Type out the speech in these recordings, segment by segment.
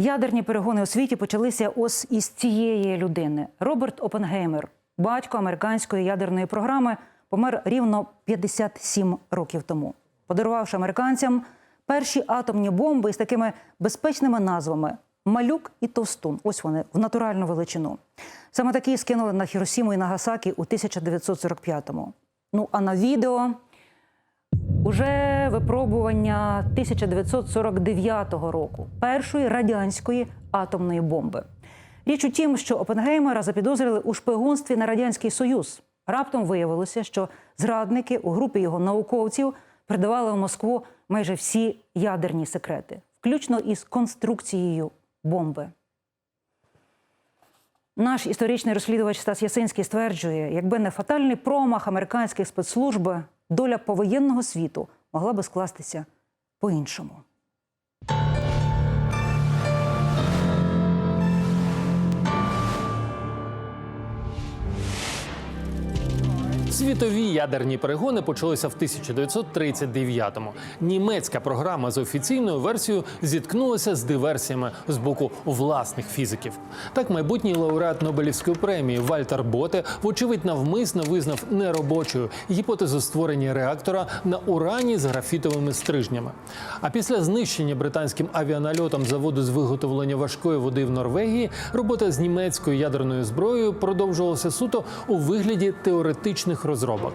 Ядерні перегони у світі почалися ось із цієї людини. Роберт Опенгеймер, батько американської ядерної програми, помер рівно 57 років тому, подарувавши американцям перші атомні бомби із такими безпечними назвами Малюк і Товстун. Ось вони в натуральну величину. Саме такі скинули на Хіросіму і Нагасакі у 1945-му. Ну а на відео Уже випробування 1949 року першої радянської атомної бомби. Річ у тім, що Опенгеймера запідозрили у шпигунстві на радянський союз. Раптом виявилося, що зрадники у групі його науковців передавали в Москву майже всі ядерні секрети, включно із конструкцією бомби. Наш історичний розслідувач Стас Ясинський стверджує, якби не фатальний промах американських спецслужб, доля повоєнного світу могла би скластися по-іншому. Світові ядерні перегони почалися в 1939-му. Німецька програма з офіційною версією зіткнулася з диверсіями з боку власних фізиків. Так, майбутній лауреат Нобелівської премії Вальтер Боте, вочевидь, навмисно визнав неробочою гіпотезу створення реактора на урані з графітовими стрижнями. А після знищення британським авіанальотом заводу з виготовлення важкої води в Норвегії робота з німецькою ядерною зброєю продовжувалася суто у вигляді теоретичних розробок.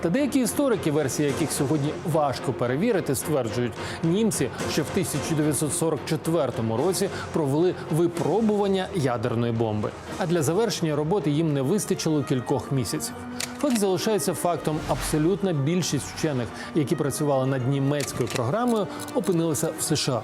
Та деякі історики, версії яких сьогодні важко перевірити, стверджують, німці ще в 1944 році провели випробування ядерної бомби. А для завершення роботи їм не вистачило кількох місяців. Факт залишається фактом. Абсолютна більшість вчених, які працювали над німецькою програмою, опинилися в США.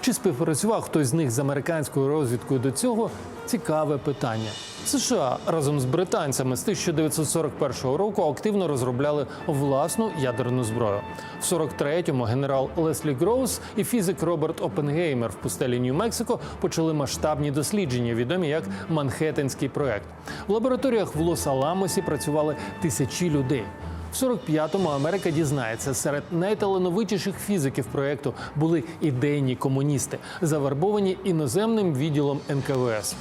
Чи співпрацював хтось з них з американською розвідкою до цього? Цікаве питання. США разом з британцями з 1941 року активно розробляли власну ядерну зброю. В 43-му генерал Леслі Гроус і фізик Роберт Опенгеймер в пустелі Нью-Мексико почали масштабні дослідження, відомі як Манхеттенський проект. В лабораторіях в Лос-Аламосі працювали тисячі людей. В 45-му Америка дізнається, серед найталановитіших фізиків проекту були ідейні комуністи, завербовані іноземним відділом НКВС.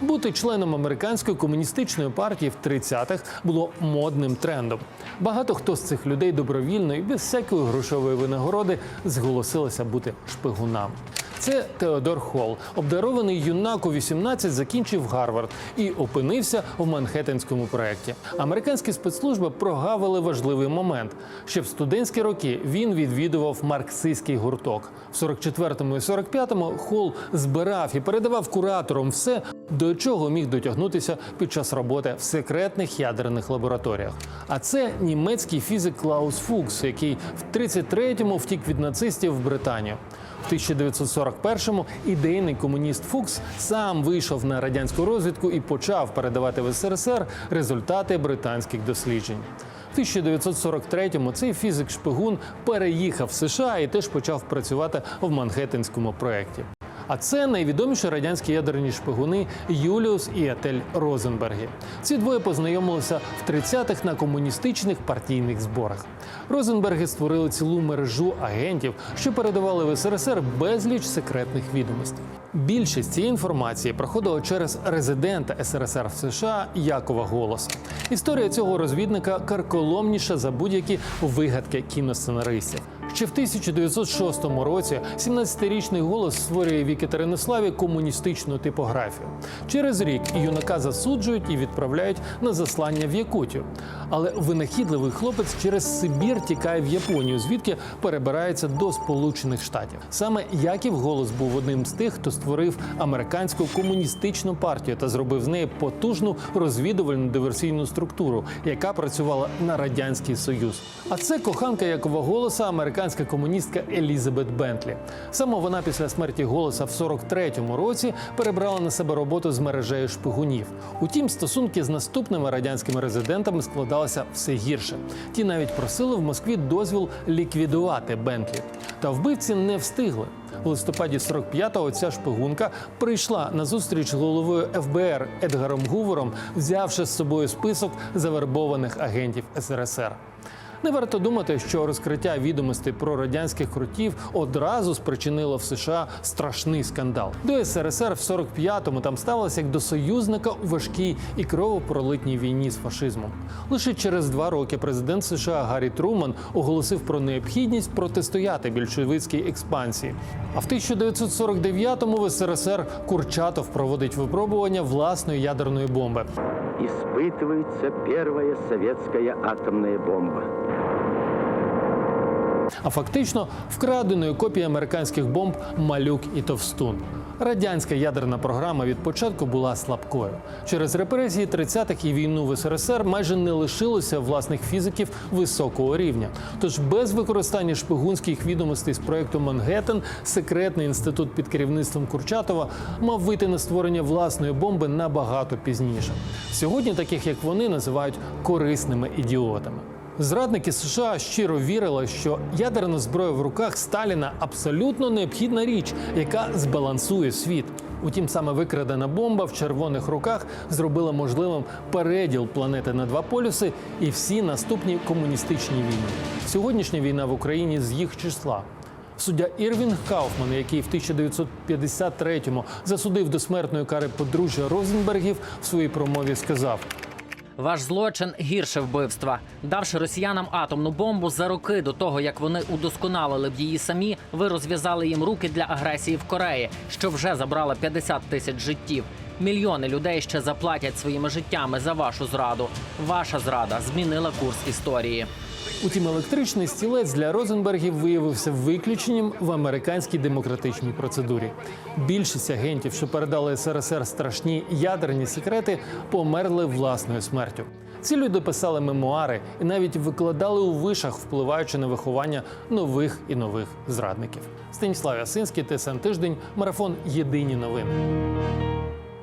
Бути членом американської комуністичної партії в 30-х було модним трендом. Багато хто з цих людей добровільно і без всякої грошової винагороди зголосилися бути шпигунами. Це Теодор Холл, обдарований юнак у 18, закінчив Гарвард і опинився в Манхеттенському проєкті. Американські спецслужби прогавили важливий момент. Ще в студентські роки він відвідував марксистський гурток. В 44-му і 45-му Холл збирав і передавав кураторам все, до чого міг дотягнутися під час роботи в секретних ядерних лабораторіях. А це німецький фізик Клаус Фукс, який в 33-му втік від нацистів в Британію. В 1941-му ідейний комуніст Фукс сам вийшов на радянську розвідку і почав передавати в СРСР результати британських досліджень. В 1943-му цей фізик-шпигун переїхав в США і теж почав працювати в Манхеттенському проєкті. А це найвідоміші радянські ядерні шпигуни Юліус і Етель Розенберги. Ці двоє познайомилися в 30-х на комуністичних партійних зборах. Розенберги створили цілу мережу агентів, що передавали в СРСР безліч секретних відомостей. Більшість цієї інформації проходила через резидента СРСР в США Якова Голоса. Історія цього розвідника карколомніша за будь-які вигадки кіносценаристів. Ще в 1906 році 17-річний голос створює в Екатеринославі комуністичну типографію. Через рік юнака засуджують і відправляють на заслання в Якутію. Але винахідливий хлопець через Сибір тікає в Японію, звідки перебирається до Сполучених Штатів. Саме Яків Голос був одним з тих, хто створив американську комуністичну партію та зробив з неї потужну розвідувальну диверсійну структуру, яка працювала на радянський союз. А це коханка Якова Голоса, американська комуністка Елізабет Бентлі. Саме вона після смерті голоса в 43-му році перебрала на себе роботу з мережею шпигунів. Утім, стосунки з наступними радянськими резидентами складалися все гірше. Ті навіть просили в Москві дозвіл ліквідувати Бентлі. Та вбивці не встигли. В листопаді 45-го ця шпигунка прийшла на зустріч головою ФБР Едгаром Гувером, взявши з собою список завербованих агентів СРСР. Не варто думати, що розкриття відомостей про радянських крутів одразу спричинило в США страшний скандал. До СРСР в 45-му там ставилося як до союзника у важкій і кровопролитній війні з фашизмом. Лише через два роки президент США Гаррі Труман оголосив про необхідність протистояти більшовицькій експансії. А в 1949-му в СРСР Курчатов проводить випробування власної ядерної бомби. испытывается первая советская атомная бомба. А фактично вкраденою копією американських бомб Малюк і Товстун. Радянська ядерна програма від початку була слабкою. Через репресії 30-х і війну в СРСР майже не лишилося власних фізиків високого рівня. Тож без використання шпигунських відомостей з проекту Мангеттен секретний інститут під керівництвом Курчатова мав вийти на створення власної бомби набагато пізніше. Сьогодні таких як вони називають корисними ідіотами. Зрадники США щиро вірили, що ядерна зброя в руках Сталіна абсолютно необхідна річ, яка збалансує світ. Утім, саме викрадена бомба в червоних руках зробила можливим переділ планети на два полюси і всі наступні комуністичні війни. Сьогоднішня війна в Україні з їх числа. Суддя Ірвінг Кауфман, який в 1953-му засудив до смертної кари подружжя Розенбергів, в своїй промові сказав: Ваш злочин гірше вбивства. Давши росіянам атомну бомбу за роки до того, як вони удосконалили б її самі, ви розв'язали їм руки для агресії в Кореї, що вже забрала 50 тисяч життів. Мільйони людей ще заплатять своїми життями за вашу зраду. Ваша зрада змінила курс історії. Утім, електричний стілець для Розенбергів виявився виключенням в американській демократичній процедурі. Більшість агентів, що передали СРСР страшні ядерні секрети, померли власною смертю. Ці люди писали мемуари і навіть викладали у вишах, впливаючи на виховання нових і нових зрадників. Станіслав Ясинський, ТСН Тиждень, марафон Єдині новини.